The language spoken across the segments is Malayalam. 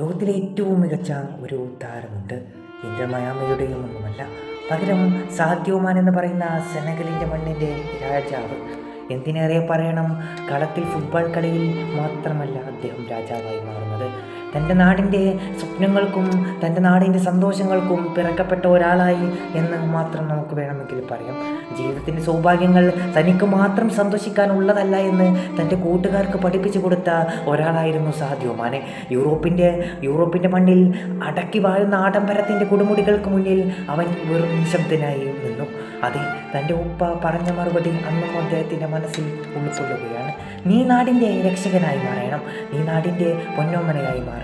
ലോകത്തിലെ ഏറ്റവും മികച്ച ഒരു താരമുണ്ട്. ഇന്ത്യൻ മയാമയുടെയും ഒന്നുമല്ല. പകരം സാധ്യവുമാൻ എന്ന് പറയുന്ന സെനഗലിന്റെ മണ്ണിന്റെ രാജാവ്. എന്തിനേറെ പറയണം? കളത്തിൽ ഫുട്ബോൾ കളിയിൽ മാത്രമല്ല അദ്ദേഹം രാജാവായി മാറുന്നത്. തന്റെ നാടിന്റെ സ്വപ്നങ്ങൾക്കും തന്റെ നാടിന്റെ സന്തോഷങ്ങൾക്കും പിറക്കപ്പെട്ട ഒരാളായി എന്ന് മാത്രം നമുക്ക് വേണമെങ്കിൽ പറയാം. ജീവിതത്തിന്റെ സൗഭാഗ്യങ്ങൾ തനിക്ക് മാത്രം സന്തോഷിക്കാനുള്ളതല്ല എന്ന് തന്റെ കൂട്ടുകാർക്ക് പഠിപ്പിച്ചു കൊടുത്ത ഒരാളായിരുന്നു സാദിയോ മാനെ. യൂറോപ്പിന്റെ യൂറോപ്പിന്റെ മണ്ണിൽ അടക്കി വാഴുന്ന ആഡംബരത്തിന്റെ കൊടുമുടികൾക്ക് മുന്നിൽ അവൻ വെറും നിശബ്ദനായി നിന്നു. അതെ തന്റെ ഉപ്പ പറഞ്ഞ മറുപടി അന്നും അദ്ദേഹത്തിന്റെ മനസ്സിൽ ഉൾക്കൊള്ളുകയാണ്. നീ നാടിന്റെ രക്ഷകനായി മാറണം. നീ നാടിന്റെ പൊന്നോമനയായി മാറണം.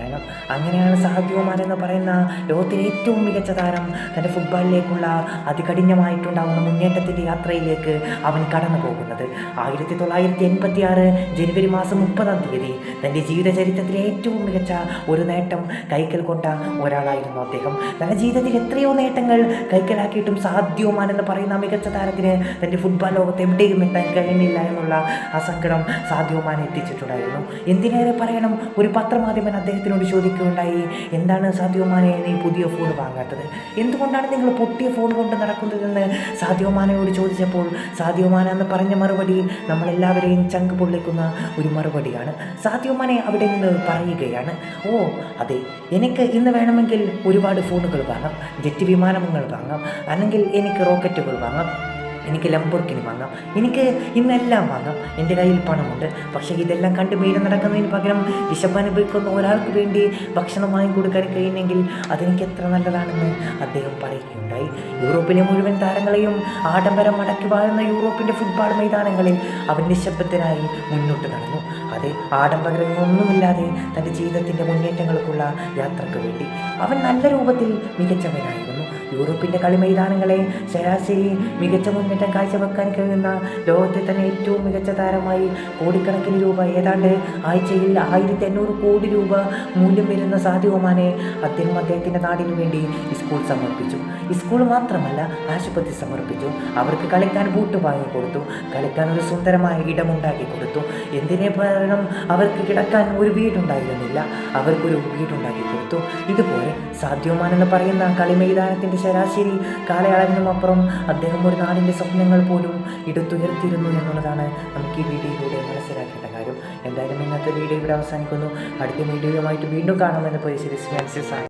അങ്ങനെയാണ് സാധ്യവുമാൻ എന്ന് പറയുന്ന ലോകത്തിലെ ഏറ്റവും മികച്ച താരം തന്റെ ഫുട്ബോളിലേക്കുള്ള അതികഠിനമായിട്ടുണ്ടാകുന്ന മുന്നേറ്റത്തിന്റെ യാത്രയിലേക്ക് അവൻ കടന്നു പോകുന്നത്. ആയിരത്തി തൊള്ളായിരത്തി എൺപത്തി ആറ് ജനുവരി മാസം മുപ്പതാം തീയതി തന്റെ ജീവിതചരിത്രത്തിലെ ഏറ്റവും മികച്ച ഒരു നേട്ടം കൈക്കൽ കൊണ്ട ഒരാളായിരുന്നു അദ്ദേഹം. തന്റെ ജീവിതത്തിൽ എത്രയോ നേട്ടങ്ങൾ കൈക്കലാക്കിയിട്ടും സാധ്യവുമാൻ എന്ന് പറയുന്ന മികച്ച താരത്തിന് തന്റെ ഫുട്ബോൾ ലോകത്ത് എവിടെയും എത്താൻ കഴിയുന്നില്ല എന്നുള്ള ആ സങ്കടം സാധ്യവുമാൻ എത്തിച്ചിട്ടുണ്ടായിരുന്നു. എന്തിനേറെ പറയണം? ഒരു പത്രമാധ്യമൻ അദ്ദേഹത്തിനോട് ചോദിക്കുകയുണ്ടായി എന്താണ് സാധ്യവുമാനെ നീ പുതിയ ഫോൺ വാങ്ങാത്തത്? എന്തുകൊണ്ടാണ് നിങ്ങൾ പൊട്ടിയ ഫോൺ കൊണ്ട് നടക്കുന്നതെന്ന്? സാധ്യവുമാനയോട് ചോദിച്ചപ്പോൾ സാധ്യവുമാന എന്ന് പറഞ്ഞ മറുപടി നമ്മളെല്ലാവരെയും ചങ്ക് പൊള്ളിക്കുന്ന ഒരു മറുപടിയാണ്. സാധ്യവുമാനെ അവിടെ നിന്ന് പറയുകയാണ്. ഓ അതെ. എനിക്ക് ഇന്ന് വേണമെങ്കിൽ ഒരുപാട് ഫോണുകൾ വാങ്ങാം. ജെറ്റ് വിമാനങ്ങൾ വാങ്ങാം. അല്ലെങ്കിൽ എനിക്ക് റോക്കറ്റുകൾ വാങ്ങാം. എനിക്ക് ലംബോർക്കിനി വാങ്ങാം. എനിക്ക് ഇന്നെല്ലാം വാങ്ങാം. എന്റെ കയ്യിൽ പണമുണ്ട്. പക്ഷേ ഇതെല്ലാം കണ്ട് മീരം നടക്കുന്നതിന് പകരം വിശപ്പനുഭവിക്കുന്ന ഒരാൾക്ക് വേണ്ടി ഭക്ഷണം വാങ്ങിക്കൊടുക്കാൻ കഴിയുമെങ്കിൽ അതെനിക്ക് എത്ര നല്ലതാണെന്ന് അദ്ദേഹം പറയുകയുണ്ടായി. യൂറോപ്പിലെ മുഴുവൻ താരങ്ങളെയും ആഡംബരം മടക്കി വാഴുന്ന യൂറോപ്പിന്റെ ഫുട്ബോൾ മൈതാനങ്ങളിൽ അവൻ നിശബ്ദനായി മുന്നോട്ട് നടന്നു. അതെ ആഡംബരങ്ങളൊന്നുമില്ലാതെ തന്റെ ജീവിതത്തിന്റെ മുന്നേറ്റങ്ങൾക്കുള്ള യാത്രയ്ക്ക് വേണ്ടി. അവൻ നല്ല രൂപത്തിൽ മികച്ചവനായിരുന്നു. യൂറോപ്പിന്റെ കളി മൈതാനങ്ങളെ ശരാശരി മികച്ച മുന്നേറ്റം കാഴ്ചവെക്കാൻ കഴിയുന്ന ലോകത്തെ തന്നെ ഏറ്റവും മികച്ച താരമായി കോടിക്കണക്കിന് രൂപ ഏതാണ്ട് ആഴ്ചയിൽ ആയിരത്തി അഞ്ഞൂറ് കോടി രൂപ മൂല്യം വരുന്ന സാധ്യവുമാനെ അദ്ദേഹം അദ്ദേഹത്തിന്റെ നാടിനു വേണ്ടി സ്കൂൾ സമർപ്പിച്ചു. സ്കൂൾ മാത്രമല്ല ആശുപത്രി സമർപ്പിച്ചു. അവർക്ക് കളിക്കാൻ ബൂട്ട് വാങ്ങി കൊടുത്തു. കളിക്കാൻ ഒരു സുന്ദരമായ ഇടമുണ്ടാക്കി കൊടുത്തു. എന്തിനെ പറയണം അവർക്ക് കിടക്കാൻ ഒരു വീടുണ്ടായിരുന്നില്ല. അവർക്കൊരു വീടുണ്ടാക്കി കൊടുത്തു. ഇതുപോലെ സാധ്യവുമാൻ എന്ന് പറയുന്ന കളി മൈതാനത്തിന്റെ ശരാശരി കാലയളവിനുമപ്പുറം അദ്ദേഹം ഒരു നാടിന്റെ സ്വപ്നങ്ങൾ പോലും എടുത്തുയർത്തിയിരുന്നു എന്നുള്ളതാണ് നമുക്ക് ഈ വീഡിയോയിലൂടെ മനസ്സിലാക്കേണ്ട കാര്യം. എന്തായാലും ഇന്നത്തെ വീഡിയോ ഇവിടെ അവസാനിക്കുന്നു. അടുത്ത വീഡിയോയുമായിട്ട് വീണ്ടും കാണുമെന്ന് പോയി ശരി